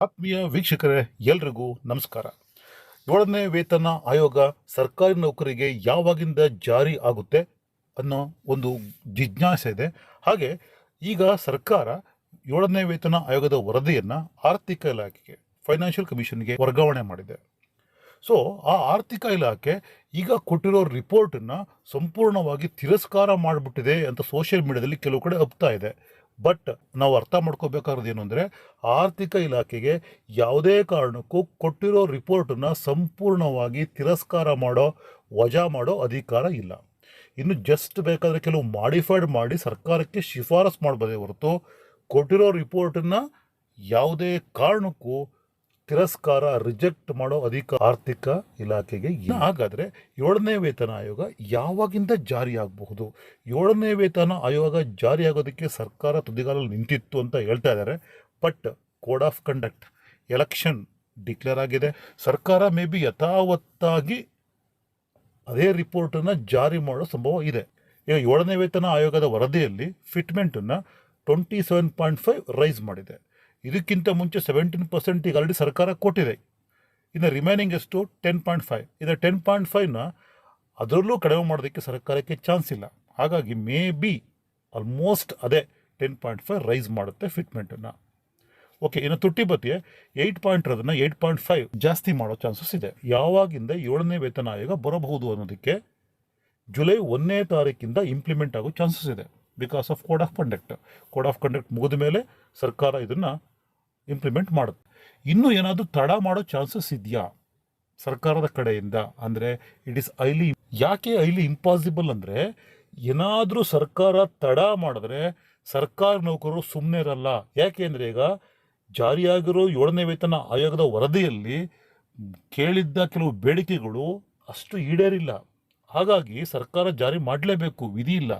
ಆತ್ಮೀಯ ವೀಕ್ಷಕರೇ, ಎಲ್ರಿಗೂ ನಮಸ್ಕಾರ. ಏಳನೇ ವೇತನ ಆಯೋಗ ಸರ್ಕಾರಿ ನೌಕರಿಗೆ ಯಾವಾಗಿಂದ ಜಾರಿ ಆಗುತ್ತೆ ಅನ್ನೋ ಒಂದು ಜಿಜ್ಞಾಸೆ ಇದೆ. ಹಾಗೆ ಈಗ ಸರ್ಕಾರ ಏಳನೇ ವೇತನ ಆಯೋಗದ ವರದಿಯನ್ನು ಆರ್ಥಿಕ ಇಲಾಖೆಗೆ, ಫೈನಾನ್ಷಿಯಲ್ ಕಮಿಷನ್ಗೆ ವರ್ಗಾವಣೆ ಮಾಡಿದೆ. ಸೊ, ಆ ಆರ್ಥಿಕ ಇಲಾಖೆ ಈಗ ಕೊಟ್ಟಿರೋ ರಿಪೋರ್ಟನ್ನು ಸಂಪೂರ್ಣವಾಗಿ ತಿರಸ್ಕಾರ ಮಾಡಿಬಿಟ್ಟಿದೆ ಅಂತ ಸೋಷಿಯಲ್ ಮೀಡಿಯಾದಲ್ಲಿ ಕೆಲವು ಕಡೆ ಅಪ್ತಾ ಇದೆ. ಬಟ್ ನಾವು ಅರ್ಥ ಮಾಡ್ಕೋಬೇಕಾಗಿರೋದು ಏನು ಅಂದರೆ ಆರ್ಥಿಕ ಇಲಾಖೆಗೆ ಯಾವುದೇ ಕಾರಣಕ್ಕೂ ಕೊಟ್ಟಿರೋ ರಿಪೋರ್ಟನ್ನು ಸಂಪೂರ್ಣವಾಗಿ ತಿರಸ್ಕಾರ ಮಾಡೋ, ವಜಾ ಮಾಡೋ ಅಧಿಕಾರ ಇಲ್ಲ. ಇನ್ನು ಜಸ್ಟ್ ಬೇಕಾದರೆ ಕೆಲವು ಮಾಡಿಫೈಡ್ ಮಾಡಿ ಸರ್ಕಾರಕ್ಕೆ ಶಿಫಾರಸು ಮಾಡ್ಬೋದೇ ಹೊರತು ಕೊಟ್ಟಿರೋ ರಿಪೋರ್ಟನ್ನು ಯಾವುದೇ ಕಾರಣಕ್ಕೂ ತಿರಸ್ಕಾರ, ರಿಜೆಕ್ಟ್ ಮಾಡೋ ಅಧಿಕ ಆರ್ಥಿಕ ಇಲಾಖೆಗೆ. ಹಾಗಾದ್ರೆ ಏಳನೇ ವೇತನ ಆಯೋಗ ಯಾವಾಗಿಂದ ಜಾರಿಯಾಗಬಹುದು ಏಳನೇ ವೇತನ ಆಯೋಗ ಜಾರಿಯಾಗೋದಕ್ಕೆ ಸರ್ಕಾರ ತುದಿಗಾಲಲ್ಲಿ ನಿಂತಿತ್ತು ಅಂತ ಹೇಳ್ತಾ ಇದ್ದಾರೆ. But code of conduct election declare ಆಗಿದೆ. ಸರ್ಕಾರ ಮೇ ಬಿ ಯಥಾವತ್ತಾಗಿ ಅದೇ ರಿಪೋರ್ಟನ್ನು ಜಾರಿ ಮಾಡೋ ಸಂಭವ ಇದೆ. ಈಗ ಏಳನೇ ವೇತನ ಆಯೋಗದ ವರದಿಯಲ್ಲಿ ಫಿಟ್ಮೆಂಟನ್ನು twenty seven point five raise ಮಾಡಿದೆ. ಇದಕ್ಕಿಂತ ಮುಂಚೆ ಸೆವೆಂಟೀನ್ ಪರ್ಸೆಂಟ್ ಈಗ ಆಲ್ರೆಡಿ ಸರ್ಕಾರ ಕೊಟ್ಟಿದೆ. ಇನ್ನು ರಿಮೈನಿಂಗ್ ಎಷ್ಟು? ಟೆನ್ ಪಾಯಿಂಟ್ ಫೈವ್ ಇದು ಟೆನ್ ಪಾಯಿಂಟ್ ಫೈವ್ನ ಅದರಲ್ಲೂ ಕಡಿಮೆ ಮಾಡೋದಕ್ಕೆ ಸರ್ಕಾರಕ್ಕೆ ಚಾನ್ಸ್ ಇಲ್ಲ. ಹಾಗಾಗಿ ಮೇ ಬಿ ಆಲ್ಮೋಸ್ಟ್ ಅದೇ ಟೆನ್ ಪಾಯಿಂಟ್ ಫೈವ್ ರೈಸ್ ಮಾಡುತ್ತೆ ಫಿಟ್ಮೆಂಟನ್ನು ಓಕೆ ಇನ್ನು ತುಟ್ಟಿ ಬತ್ತಿಗೆ ಏಯ್ಟ್ ಪಾಯಿಂಟ್ ಅದನ್ನು ಏಯ್ಟ್ ಪಾಯಿಂಟ್ ಫೈವ್ ಜಾಸ್ತಿ ಮಾಡೋ ಚಾನ್ಸಸ್ ಇದೆ. ಯಾವಾಗಿಂದ ಏಳನೇ ವೇತನ ಆಯೋಗ ಬರಬಹುದು ಅನ್ನೋದಕ್ಕೆ ಜುಲೈ ಒಂದನೇ ತಾರೀಕಿಂದ ಇಂಪ್ಲಿಮೆಂಟ್ ಆಗೋ ಚಾನ್ಸಸ್ ಇದೆ. Because of code of conduct code of conduct ಮುಗಿದ ಮೇಲೆ ಸರ್ಕಾರ ಇದನ್ನು ಇಂಪ್ಲಿಮೆಂಟ್ ಮಾಡುತ್ತೆ. ಇನ್ನೂ ಏನಾದರೂ ತಡ ಮಾಡೋ ಚಾನ್ಸಸ್ ಇದೆಯಾ? ಸರ್ಕಾರದ ಕಡೆಯಿಂದ? ಅಂದರೆ ಇಟ್ ಇಸ್ ಐಲಿ ಯಾಕೆ ಐಲಿ ಇಂಪಾಸಿಬಲ್ ಅಂದರೆ ಏನಾದರೂ ಸರ್ಕಾರ ತಡ ಮಾಡಿದ್ರೆ ಸರ್ಕಾರಿ ನೌಕರರು ಸುಮ್ಮನೆ ಇರಲ್ಲ. ಯಾಕೆ ಅಂದರೆ ಈಗ ಜಾರಿಯಾಗಿರೋ ಏಳನೇ ವೇತನ ಆಯೋಗದ ವರದಿಯಲ್ಲಿ ಕೇಳಿದ್ದ ಕೆಲವು ಬೇಡಿಕೆಗಳು ಅಷ್ಟು ಈಡೇರಿಲ್ಲ. ಹಾಗಾಗಿ ಸರ್ಕಾರ ಜಾರಿ ಮಾಡಲೇಬೇಕು, ವಿಧಿ ಇಲ್ಲ.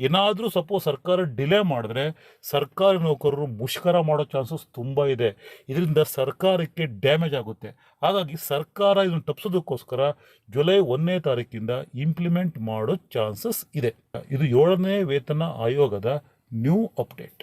ಏನಾದರೂ ಸಪೋಸ್ ಸರ್ಕಾರ ಡಿಲೇ ಮಾಡಿದ್ರೆ ಸರ್ಕಾರಿ ನೌಕರರು ಮುಷ್ಕರ ಮಾಡೋ ಚಾನ್ಸಸ್ ತುಂಬ ಇದೆ. ಇದರಿಂದ ಸರ್ಕಾರಕ್ಕೆ ಡ್ಯಾಮೇಜ್ ಆಗುತ್ತೆ. ಹಾಗಾಗಿ ಸರ್ಕಾರ ಇದನ್ನು ತಪ್ಪಿಸೋದಕ್ಕೋಸ್ಕರ ಜುಲೈ ಒಂದನೇ ತಾರೀಕಿಂದ ಇಂಪ್ಲಿಮೆಂಟ್ ಮಾಡೋ ಚಾನ್ಸಸ್ ಇದೆ. ಇದು ಏಳನೇ ವೇತನ ಆಯೋಗದ ನ್ಯೂ ಅಪ್ಡೇಟ್